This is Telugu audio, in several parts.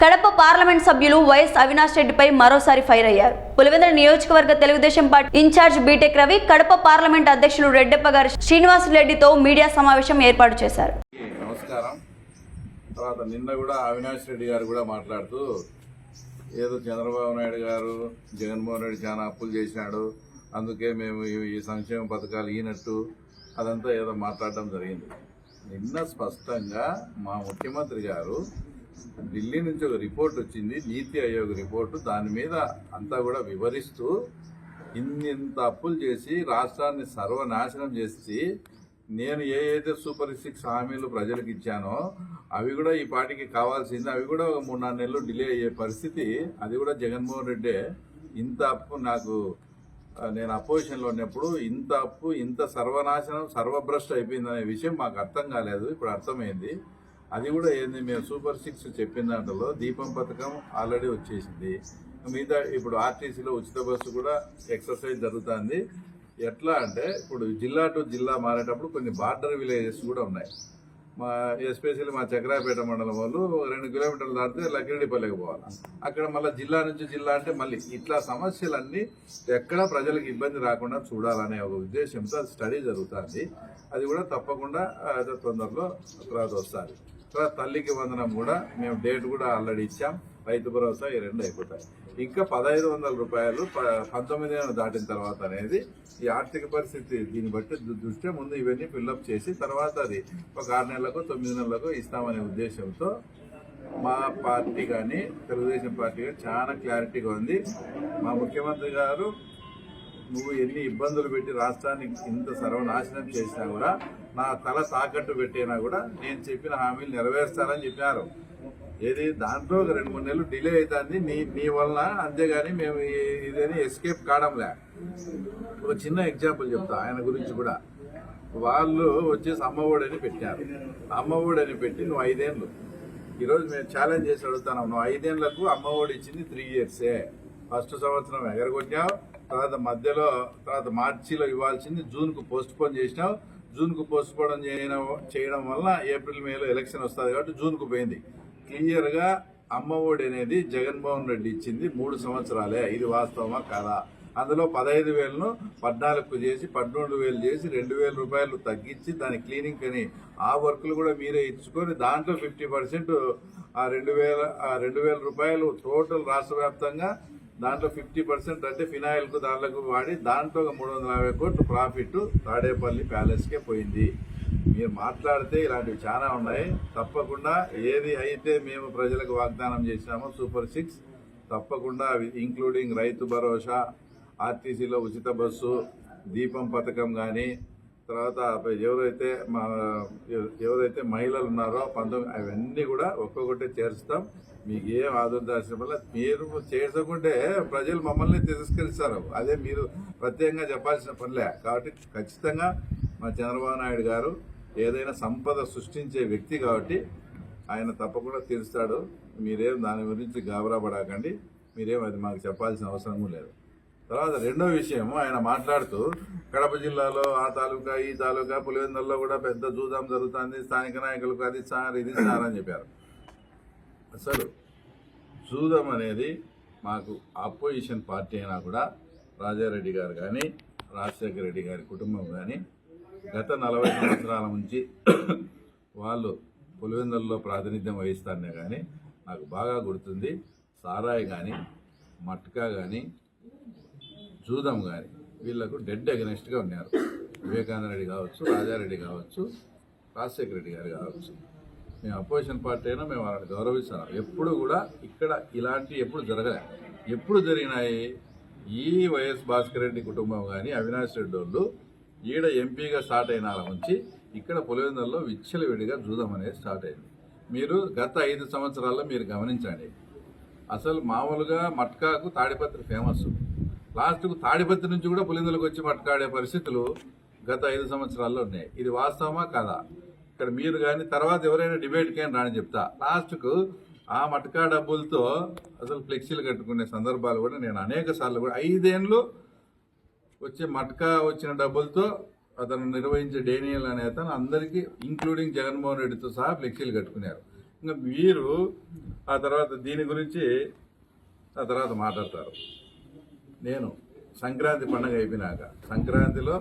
కడప పార్లమెంట్ సభ్యులు వైఎస్ అవినాష్ రెడ్డిపై మరోసారి ఫైర్ అయ్యారు. పులివెందుల నియోజకవర్గ Telugu Desam party in charge B Tech Ravi Kadapa parliament అధ్యక్షులు రెడ్డప్ప గారు శ్రీనివాస్ రెడ్డితో మీడియా సమావేశం ఏర్పాటు చేశారు. నమస్కారం. తర్వాత నిన్న కూడా అవినాష్ రెడ్డి గారు కూడా మాట్లాడుతూ ఏదో చంద్రబాబు నాయుడు గారు జగన్మోహన్ రెడ్డి చాలా అప్పులు చేసినాడు అందుకే మేము ఈ- సంక్షేమ పథకాలు ఈనట్టు అదంతా ఏదో మాట్లాడడం జరిగింది. నిన్న స్పష్టంగా మా ముఖ్యమంత్రి గారు ఢిల్లీ నుంచి ఒక రిపోర్ట్ వచ్చింది నీతి ఆయోగ్ రిపోర్టు. దాని మీద అంతా కూడా వివరిస్తూ ఇన్నింత అప్పులు చేసి రాష్ట్రాన్ని సర్వనాశనం చేసి నేను ఏ అయితే సూపర్ సిక్స్ హామీలు ప్రజలకు ఇచ్చానో అవి కూడా ఈ పార్టీకి కావాల్సింది. అవి కూడా ఒక మూడు నాలుగు నెలలు డిలే అయ్యే పరిస్థితి. అది కూడా జగన్మోహన్ రెడ్డి ఇంత అప్పు నాకు నేను అపోజిషన్లో ఉన్నప్పుడు ఇంత అప్పు ఇంత సర్వనాశనం సర్వభ్రష్ట అయిపోయిందనే విషయం మాకు అర్థం కాలేదు. ఇప్పుడు అర్థమైంది. అది కూడా ఏంది మేము సూపర్ సిక్స్ చెప్పిన దాంట్లో దీపం పథకం ఆల్రెడీ వచ్చేసింది. మిగతా ఇప్పుడు ఆర్టీసీలో ఉచిత బస్సు కూడా ఎక్సర్సైజ్ జరుగుతుంది. ఎట్లా అంటే ఇప్పుడు జిల్లా టు జిల్లా మారేటప్పుడు కొన్ని బార్డర్ విలేజెస్ కూడా ఉన్నాయి. మా ఎస్పెషల్లీ మా చక్రాపేట మండలం వాళ్ళు రెండు కిలోమీటర్లు దాటితే లక్కిరెడ్డిపల్లికి పోవాలి. అక్కడ మళ్ళీ జిల్లా నుంచి జిల్లా అంటే మళ్ళీ ఇట్లా సమస్యలన్నీ ఎక్కడ ప్రజలకు ఇబ్బంది రాకుండా చూడాలనే ఒక ఉద్దేశంతో అది స్టడీ జరుగుతుంది. అది కూడా తప్పకుండా అదే తొందరలో తర్వాత వస్తుంది. తర్వాత తల్లికి వందనం కూడా మేము డేట్ కూడా ఆల్రెడీ ఇచ్చాం. రైతు భరోసా ఈ రెండు అయిపోతాయి. ఇంకా పదహైదు వందల రూపాయలు ప- పంతొమ్మిది ఏళ్ళు దాటిన తర్వాత అనేది ఈ ఆర్థిక పరిస్థితి దీన్ని బట్టి దృష్ట్యా ముందు ఇవన్నీ ఫిల్అప్ చేసి తర్వాత అది ఒక ఆరు నెలలకు తొమ్మిది నెలలకు ఇస్తామనే ఉద్దేశంతో మా పార్టీ కానీ తెలుగుదేశం పార్టీ కానీ చాలా క్లారిటీగా ఉంది. మా ముఖ్యమంత్రి గారు నువ్వు ఎన్ని ఇబ్బందులు పెట్టి రాష్ట్రాన్ని ఇంత సర్వనాశనం చేసినా కూడా నా తల తాకట్టు పెట్టినా కూడా నేను చెప్పిన హామీలు నెరవేరుస్తానని చెప్పారు. ఏది? దాంట్లో ఒక రెండు మూడు నెలలు డిలే అవుతుంది. నీ నీ వలన అంతేగాని మేము ఇదని ఎస్కేప్ కావడంలే. ఒక చిన్న ఎగ్జాంపుల్ చెప్తా ఆయన గురించి కూడా. వాళ్ళు వచ్చేసి అమ్మఒడని పెట్టారు. అమ్మఒడని పెట్టి నువ్వు ఐదేళ్ళు ఈరోజు మేము ఛాలెంజ్ చేసి అడుగుతున్నాం నువ్వు ఐదేళ్ళకు అమ్మఒడి ఇచ్చింది త్రీ ఇయర్సే ఫస్ట్ సంవత్సరం ఎగరగొట్టావు తర్వాత మధ్యలో తర్వాత మార్చిలో ఇవ్వాల్సింది జూన్కు పోస్ట్ పోన్ చేసినావు. జూన్కు పోస్ట్ పోన్ చేయడం చేయడం వల్ల ఏప్రిల్ మేలో ఎలక్షన్ వస్తుంది కాబట్టి జూన్కు పోయింది. క్లియర్గా అమ్మఒడి అనేది జగన్మోహన్ రెడ్డి ఇచ్చింది మూడు సంవత్సరాలే. ఇది వాస్తవమా? కాదా? అందులో పదహైదు వేలను పద్నాలుగు చేసి పద్నాలుగు వేలు చేసి రెండు వేల రూపాయలు తగ్గించి దాని క్లీనింగ్ అని ఆ వర్కులు కూడా మీరే ఇచ్చుకొని దాంట్లో ఫిఫ్టీ పర్సెంట్ ఆ రెండు వేల రెండు వేల రూపాయలు టోటల్ రాష్ట్ర వ్యాప్తంగా దాంట్లో ఫిఫ్టీ పర్సెంట్ అంటే ఫినాయిల్కు దాంట్లోకి వాడి దాంట్లో ఒక మూడు వందల యాభై కోట్లు ప్రాఫిట్ తాడేపల్లి ప్యాలెస్కే పోయింది. మీరు మాట్లాడితే ఇలాంటివి చాలా ఉన్నాయి. తప్పకుండా ఏది అయితే మేము ప్రజలకు వాగ్దానం చేసినామో సూపర్ సిక్స్ తప్పకుండా ఇంక్లూడింగ్ రైతు భరోసా ఆర్టీసీలో ఉచిత బస్సు దీపం పథకం కానీ తర్వాత ఎవరైతే మా ఎవరైతే మహిళలు ఉన్నారో పంతొమ్మిది అవన్నీ కూడా ఒక్కొక్కటి చేరుస్తాం మీకు ఏం ఆదుర్దాల్సిన వల్ల మీరు చేసుకుంటే ప్రజలు మమ్మల్ని తిరస్కరిస్తారు. అదే మీరు ప్రత్యేకంగా చెప్పాల్సిన పనిలే. కాబట్టి ఖచ్చితంగా మా చంద్రబాబు నాయుడు గారు ఏదైనా సంపద సృష్టించే వ్యక్తి కాబట్టి ఆయన తప్పకుండా తీరుస్తాడు. మీరేం దాని గురించి గాబరా పడకండి. మీరేం అది మాకు చెప్పాల్సిన అవసరం లేదు. తర్వాత రెండో విషయం ఆయన మాట్లాడుతూ కడప జిల్లాలో ఆ తాలూకా ఈ తాలూకా పులివెందుల్లో కూడా పెద్ద చూదాం జరుగుతుంది స్థానిక నాయకులకు అది సార్ ఇది సార్ అని చెప్పారు. అసలు చూదాం అనేది మాకు ఆపోజిషన్ పార్టీ అయినా కూడా రాజారెడ్డి గారు కానీ రాజశేఖర రెడ్డి గారి కుటుంబం కానీ గత నలభై సంవత్సరాల నుంచి వాళ్ళు పులివెందుల్లో ప్రాతినిధ్యం వహిస్తానే కానీ నాకు బాగా గుర్తుంది సారాయి కానీ మట్కా కానీ జూదం కానీ వీళ్ళకు డెడ్ అగెనిస్ట్గా ఉన్నారు. వివేకానంద రెడ్డి కావచ్చు రాజారెడ్డి కావచ్చు రాజశేఖర రెడ్డి గారు కావచ్చు. మేము అపోజిషన్ పార్టీ అయినా మేము వాళ్ళని గౌరవిస్తున్నాం. ఎప్పుడు కూడా ఇక్కడ ఇలాంటి ఎప్పుడు జరగలే. ఎప్పుడు జరిగినాయి? ఈ వైఎస్ భాస్కర్ రెడ్డి కుటుంబం కానీ అవినాష్ రెడ్డి వాళ్ళు ఈడ ఎంపీగా స్టార్ట్ అయిన వాళ్ళ నుంచి ఇక్కడ పులివెందుల్లో విచ్చలవిడిగా జూదం అనేది స్టార్ట్ అయింది. మీరు గత ఐదు సంవత్సరాల్లో మీరు గమనించండి. అసలు మామూలుగా మట్కాకు తాడిపత్రి ఫేమస్ లాస్ట్కు తాడిపత్రి నుంచి కూడా పులిందులకు వచ్చి మట్కాడే పరిస్థితులు గత ఐదు సంవత్సరాల్లో ఉన్నాయి. ఇది వాస్తవమా కాదా? ఇక్కడ మీరు కానీ తర్వాత ఎవరైనా డిబేట్కి అని రాని చెప్తా. లాస్ట్కు ఆ మట్కా డబ్బులతో అసలు ఫ్లెక్సీలు కట్టుకునే సందర్భాలు కూడా నేను అనేక సార్లు కూడా ఐదేళ్ళు వచ్చే మట్కా వచ్చిన డబ్బులతో అతను నిర్వహించే డేనియల్ అనే అతను అందరికీ ఇంక్లూడింగ్ జగన్మోహన్ రెడ్డితో సహా ఫ్లెక్సీలు కట్టుకున్నారు ఇంకా మీరు ఆ తర్వాత దీని గురించి ఆ తర్వాత మాట్లాడతారు. నేను సంక్రాంతి పండుగ అయిపోయినాక సంక్రాంతిలో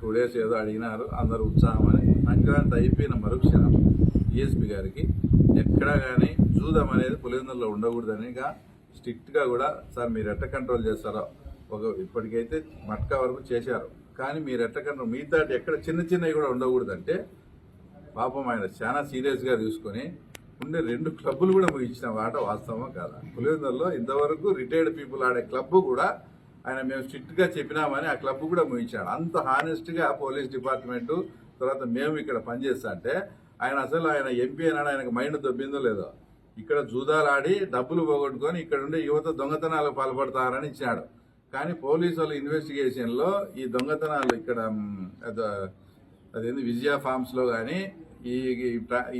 టూ డేస్ ఏదో అడిగినారు అందరూ ఉత్సాహమని సంక్రాంతి అయిపోయిన మరుక్షణం ఈఎస్పి గారికి ఎక్కడా కానీ జూదం అనేది పులివెందుల్లో ఉండకూడదని ఇంకా స్ట్రిక్ట్గా కూడా సార్ మీరు ఎట్ట కంట్రోల్ చేస్తారో? ఒక ఇప్పటికైతే మట్కా వరకు చేశారు. కానీ మీరు ఎట్ట కంట్రోల్ మిగతా ఎక్కడ చిన్న చిన్నవి కూడా ఉండకూడదంటే పాపం ఆయన చాలా సీరియస్గా తీసుకొని ఉండే రెండు క్లబ్బులు కూడా ముగించిన ఆట వాస్తవమా కాదా? పులివెందుల్లో ఇంతవరకు రిటైర్డ్ పీపుల్ ఆడే క్లబ్ కూడా ఆయన మేము స్ట్రిక్ట్గా చెప్పినామని ఆ క్లబ్ కూడా ముగించాడు. అంత హానెస్ట్గా పోలీస్ డిపార్ట్మెంటు తర్వాత మేము ఇక్కడ పనిచేస్తా అంటే ఆయన అసలు ఆయన ఎంపీ అన్నాడు ఆయనకు మైండ్ దొబ్బిందో లేదో. ఇక్కడ జూదాలాడి డబ్బులు పోగొట్టుకొని ఇక్కడ ఉండే యువత దొంగతనాలకు పాల్పడతారని ఇచ్చాడు కానీ పోలీసు వాళ్ళ ఇన్వెస్టిగేషన్లో ఈ దొంగతనాలు ఇక్కడ అదేంది విజయ ఫార్మ్స్లో కానీ ఈ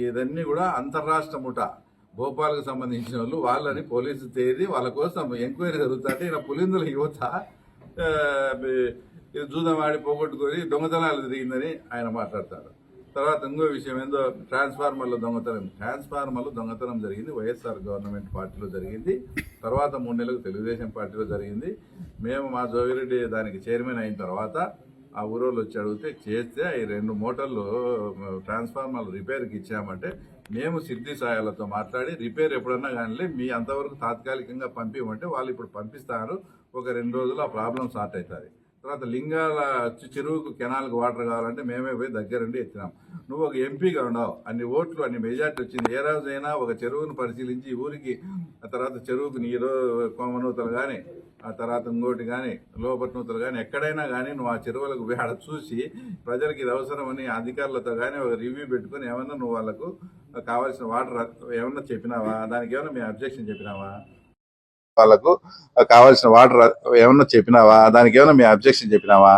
ఇదన్నీ కూడా అంతర్రాష్ట్ర ముఠా భోపాల్కి సంబంధించిన వాళ్ళు వాళ్ళని పోలీసు తేది వాళ్ళ కోసం ఎంక్వైరీ జరుగుతుంటే ఇలా పులిందుల యువత జూదమాడి పోగొట్టుకొని దొంగతనాలు జరిగిందని ఆయన మాట్లాడతారు తర్వాత ఇంకో విషయం ఏందో ట్రాన్స్ఫార్మర్లో దొంగతనం. ట్రాన్స్ఫార్మర్లో దొంగతనం జరిగింది వైఎస్ఆర్ గవర్నమెంట్ పార్టీలో జరిగింది. తర్వాత మూడు నెలలకు తెలుగుదేశం పార్టీలో జరిగింది. మేము మా జోగిరెడ్డి దానికి చైర్మన్ అయిన తర్వాత ఆ ఊరోళ్ళు వచ్చి అడిగితే చేస్తే ఈ రెండు మోటార్లు ట్రాన్స్ఫార్మర్లు రిపేర్కి ఇచ్చామంటే మేము సిద్ధి సాయాలతో మాట్లాడి రిపేర్ ఎప్పుడన్నా కానీ మీ అంతవరకు తాత్కాలికంగా పంపించమంటే వాళ్ళు ఇప్పుడు పంపిస్తారు. ఒక రెండు రోజులు ఆ ప్రాబ్లం సార్ట్ అవుతుంది. తర్వాత లింగాల చెరువుకు కెనాల్కి వాటర్ కావాలంటే మేమే పోయి దగ్గరుండి ఎత్తినాం. నువ్వు ఒక ఎంపీగా ఉండవు అన్ని ఓట్లు అన్ని మెజార్టీ వచ్చింది. ఏ రోజైనా ఒక చెరువును పరిశీలించి ఊరికి ఆ తర్వాత చెరువుకు నీరు కోమనూతలు కానీ ఆ తర్వాత ఇంకోటి కానీ లోపట్నూతలు కానీ ఎక్కడైనా కానీ నువ్వు ఆ చెరువులకు ఆడ చూసి ప్రజలకు ఇది అవసరమని అధికారులతో కానీ ఒక రివ్యూ పెట్టుకొని ఏమన్నా నువ్వు వాళ్ళకు కావాల్సిన వాటర్ ఏమన్నా చెప్పినావా? దానికి ఏమన్నా మేము అబ్జెక్షన్ చెప్పినావా? వాళ్ళకు కావాల్సిన వాటర్ ఏమన్నా చెప్పినావా? దానికి ఏమైనా మీ అబ్జెక్షన్ చెప్పినావా?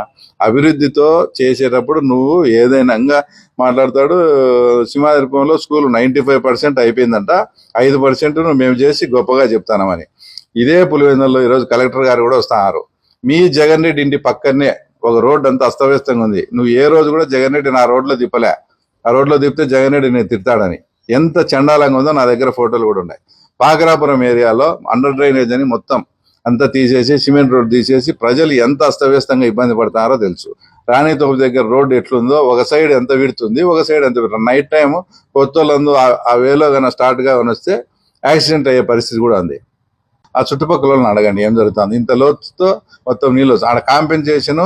అభివృద్ధితో చేసేటప్పుడు నువ్వు ఏదైనా మాట్లాడతాడు సింహాద్రిపంలో స్కూల్ నైంటీ ఫైవ్ పర్సెంట్ అయిపోయిందంట ఐదు పర్సెంట్ మేము చేసి గొప్పగా చెప్తానమని. ఇదే పులివెందుల్లో ఈరోజు కలెక్టర్ గారు కూడా వస్తున్నారు. మీ జగన్ రెడ్డి ఇంటి పక్కనే ఒక రోడ్డు అంతా అస్తవ్యస్తంగా ఉంది. నువ్వు ఏ రోజు కూడా జగన్ రెడ్డి నా రోడ్లో తిప్పలే. ఆ రోడ్లో తిప్పితే జగన్ రెడ్డి నేను తిడతాడని. ఎంత చండాలంగా ఉందో నా దగ్గర ఫోటోలు కూడా ఉన్నాయి. పాకరాపురం ఏరియాలో అండర్ డ్రైనేజ్ అని మొత్తం అంతా తీసేసి సిమెంట్ రోడ్ తీసేసి ప్రజలు ఎంత అస్తవ్యస్తంగా ఇబ్బంది పడతారో తెలుసు. రాణి తోపు దగ్గర రోడ్డు ఎట్లుందో ఒక సైడ్ ఎంత విడుతుంది ఒక సైడ్ ఎంత విడుతుంది. నైట్ టైం కొత్త వాళ్ళందు ఆ- వేలో కన్నా స్టార్ట్గా వస్తే యాక్సిడెంట్ అయ్యే పరిస్థితి కూడా ఉంది. ఆ చుట్టుపక్కల అడగండి ఏం జరుగుతుంది? ఇంత లోతుతో మొత్తం నీళ్ళు ఆడ కాంపెన్సేషన్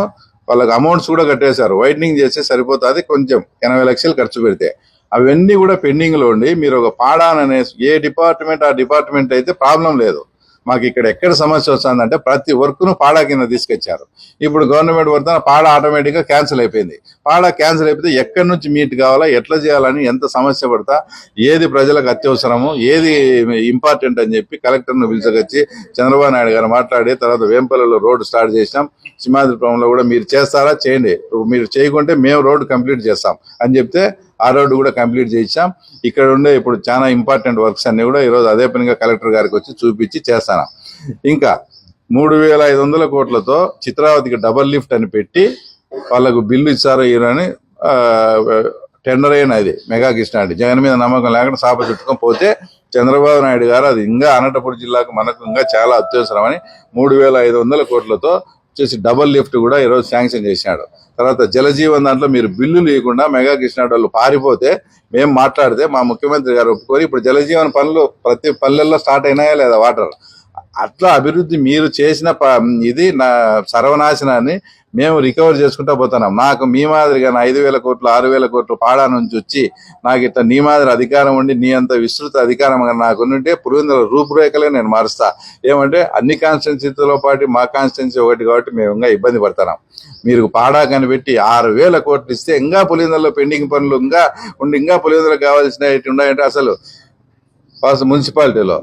వాళ్ళకి అమౌంట్స్ కూడా కట్టేశారు. వైడనింగ్ చేస్తే సరిపోతుంది కొంచెం. ఎనభై లక్షలు ఖర్చు పెడితే. అవన్నీ కూడా పెండింగ్లో ఉండి మీరు ఒక పాడాన్ అనే ఏ డిపార్ట్మెంట్ ఆ డిపార్ట్మెంట్ అయితే ప్రాబ్లం లేదు. మాకు ఇక్కడ ఎక్కడ సమస్య వస్తుందంటే ప్రతి వర్క్ను పాడా కింద తీసుకొచ్చారు. ఇప్పుడు గవర్నమెంట్ వర్క్ పాడ ఆటోమేటిక్గా క్యాన్సిల్ అయిపోయింది. పాడ క్యాన్సిల్ అయిపోతే ఎక్కడి నుంచి మీట్ కావాలా ఎట్లా చేయాలని ఎంత సమస్య పడతా ఏది ప్రజలకు అత్యవసరము ఏది ఇంపార్టెంట్ అని చెప్పి కలెక్టర్ను పిలిచకొచ్చి చంద్రబాబు నాయుడు గారు మాట్లాడి తర్వాత వేంపల్లిలో రోడ్డు స్టార్ట్ చేసినాం. సింహాద్రిపురంలో కూడా మీరు చేస్తారా చేయండి. మీరు చేయకుంటే మేము రోడ్డు కంప్లీట్ చేస్తాం అని చెప్తే ఆ రోడ్డు కూడా కంప్లీట్ చేసాం ఇక్కడ ఉండే ఇప్పుడు చాలా ఇంపార్టెంట్ వర్క్స్ అన్ని కూడా ఈరోజు అదే పనిగా కలెక్టర్ గారికి వచ్చి చూపించి చేస్తాను. ఇంకా మూడు వేల ఐదు వందల కోట్లతో చిత్రావతికి డబల్ లిఫ్ట్ అని పెట్టి వాళ్ళకు బిల్లు ఇచ్చారో ఇరని టెండర్ అయిన అది మెగా కృష్ణారెడ్డి జగన్ మీద నమ్మకం లేకుండా సాప చుట్టుకొని పోతే చంద్రబాబు నాయుడు గారు అది ఇంకా అనంతపురం జిల్లాకు మనకు ఇంకా చాలా అత్యవసరమని మూడు వేల ఐదు వందల కోట్లతో వచ్చేసి డబల్ లిఫ్ట్ కూడా ఈరోజు శాంక్షన్ చేసినాడు తర్వాత జలజీవన్ దాంట్లో మీరు బిల్లు లేకుండా మెగా కృష్ణాడు వాళ్ళు పారిపోతే మేము మాట్లాడితే మా ముఖ్యమంత్రి గారు ఒప్పుకొని ఇప్పుడు జలజీవన్ పనులు ప్రతి పల్లెల్లో స్టార్ట్ అయినాయా లేదా వాటర్? అట్లా అభివృద్ధి మీరు చేసిన ప- ఇది నా సర్వనాశనాన్ని మేము రికవర్ చేసుకుంటా పోతున్నాం. నాకు మీ మాదిరిగా నా ఐదు వేల కోట్లు ఆరు వేల కోట్లు పాడా నుంచి వచ్చి నాకు ఇట్లా నీ మాదిరి అధికారం ఉండి నీ అంత విస్తృత అధికారం నాకు ఉంటే పులివెందుల రూపురేఖలే నేను మారుస్తా. ఏమంటే అన్ని కాన్స్టిట్యున్సీతో పాటు మా కాన్స్టిట్యున్సీ ఒకటి కాబట్టి మేము ఇంకా ఇబ్బంది పడుతున్నాం మీరు పాడా కనిపెట్టి ఆరు వేల కోట్లు ఇస్తే ఇంకా పులివెందులలో పెండింగ్ పనులు ఇంకా ఉండి ఇంకా పులివెందులకు కావాల్సినవి ఉన్నాయంటే అసలు ఫస్ట్ మున్సిపాలిటీలో.